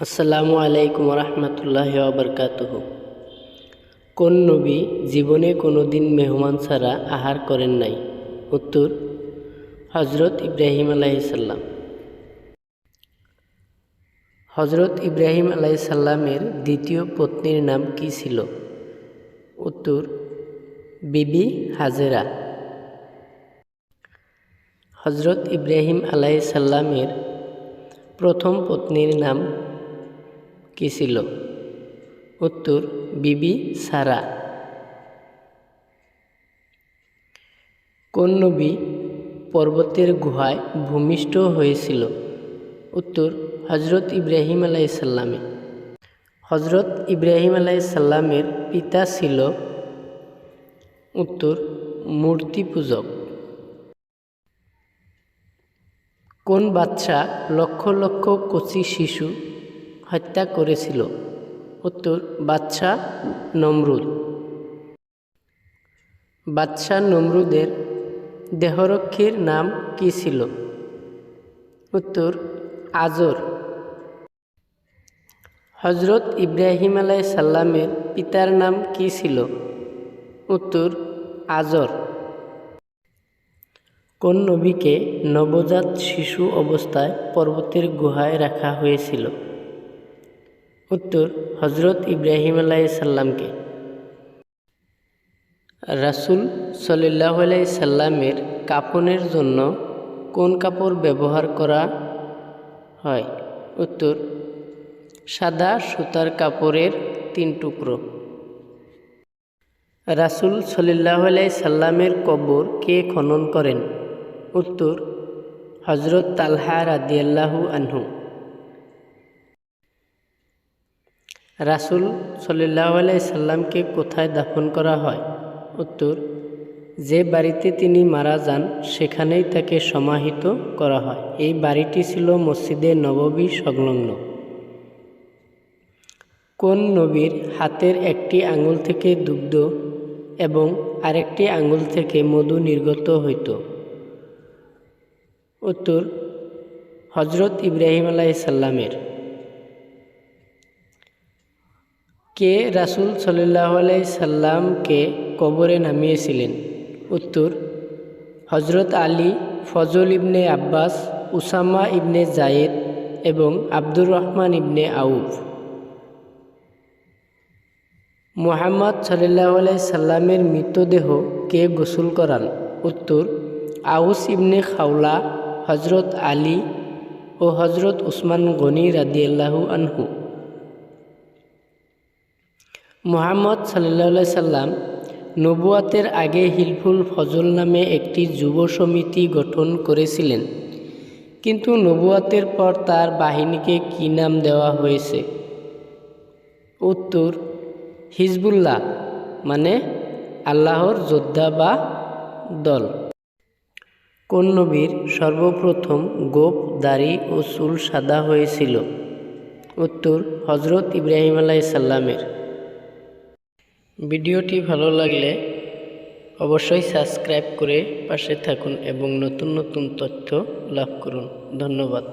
আসসালামু আলাইকুম রহমতুল্লাহ আবরকাতহ কোন নবী জীবনে কোনো দিন মেহমান ছাড়া আহার করেন নাই? উত্তর হজরত ইব্রাহিম আলাইসাল্লাম হজরত ইব্রাহিম আলাইসাল্লামের দ্বিতীয় পত্নীর নাম কি ছিল? উত্তর, বিবি হাজেরা। হজরত ইব্রাহিম আলাইসাল্লামের প্রথম পত্নীর নাম কি ছিল? উত্তর, বিবি সারা। কোন নবী পর্বতের গুহায় ভূমিষ্ঠ হয়েছিল। উত্তর হজরত ইব্রাহিম আলাইসাল্লামে হজরত ইব্রাহিম আলাইসাল্লামের পিতা ছিল। উত্তর, মূর্তি পূজক। কোন বাচ্চা লক্ষ লক্ষ কচি শিশু হত্যা করেছিল। উত্তর বাদশাহ নমরুদ। বাদশাহ নমরুদের দেহরক্ষীর নাম কি ছিল? উত্তর, আজর। হজরত ইব্রাহিম আলাই সাল্লামের পিতার নাম কি ছিল? উত্তর, আজর। কোন নবীকে নবজাত শিশু অবস্থায় পর্বতের গুহায় রাখা হয়েছিল? উত্তর হজরত ইব্রাহিম সাল্লামকে রাসুল সাল্লাহ সাল্লামের কাপনের জন্য কোন কাপড় ব্যবহার করা হয়? উত্তর, সাদা সুতার কাপড়ের তিন টুকরো। রাসুল সলিল্লাহ সাল্লামের কবর কে খনন করেন? উত্তর হজরত তালহা রাদিয়াল্লাহু আনহু। রাসুল সলিল্লাহ সাল্লামকে কোথায় দাফন করা হয়? উত্তর, যে বাড়িতে তিনি মারা যান, সেখানেই তাকে সমাহিত করা হয়। এই বাড়িটি ছিল মসজিদে নববী সংলগ্ন। কোন নবীর হাতের একটি আঙুল থেকে দুগ্ধ এবং আরেকটি আঙুল থেকে মধু নির্গত হইত? উত্তর হজরত ইব্রাহিম আলাইসাল্লামের কে রাসুল সাল্লাহ আলাই সাল্লামকে কবরে নামিয়েছিলেন? উত্তর হজরত Ali, Fazl ibn Abbas, Usama ibn Zayd এবং আব্দুর রহমান ইবনে আউফ। মোহাম্মদ সাল্লাহ আলাই সাল্লামের মৃতদেহ কে গোসল করান? উত্তর, আউস ইবনে খাওলা হজরত আলী ও হজরত উসমান গনি রাদিয়াল্লাহু আনহু। মোহাম্মদ সাল্লাহ সাল্লাম নবুয়াতের আগে হিলফুল ফজল নামে একটি যুব সমিতি গঠন করেছিলেন। কিন্তু নবুয়াতের পর তার বাহিনীকে কী নাম দেওয়া হয়েছে? উত্তর, হিজবুল্লাহ মানে আল্লাহর যোদ্ধা বা দল। কোন নবীর সর্বপ্রথম গোপ, দাড়ি ও চুল সাদা হয়েছিল? উত্তর হজরত ইব্রাহিম আলাই সাল্লামের ভিডিওটি ভালো লাগলে অবশ্যই সাবস্ক্রাইব করে পাশে থাকুন এবং নতুন নতুন তথ্য লাভ করুন। ধন্যবাদ।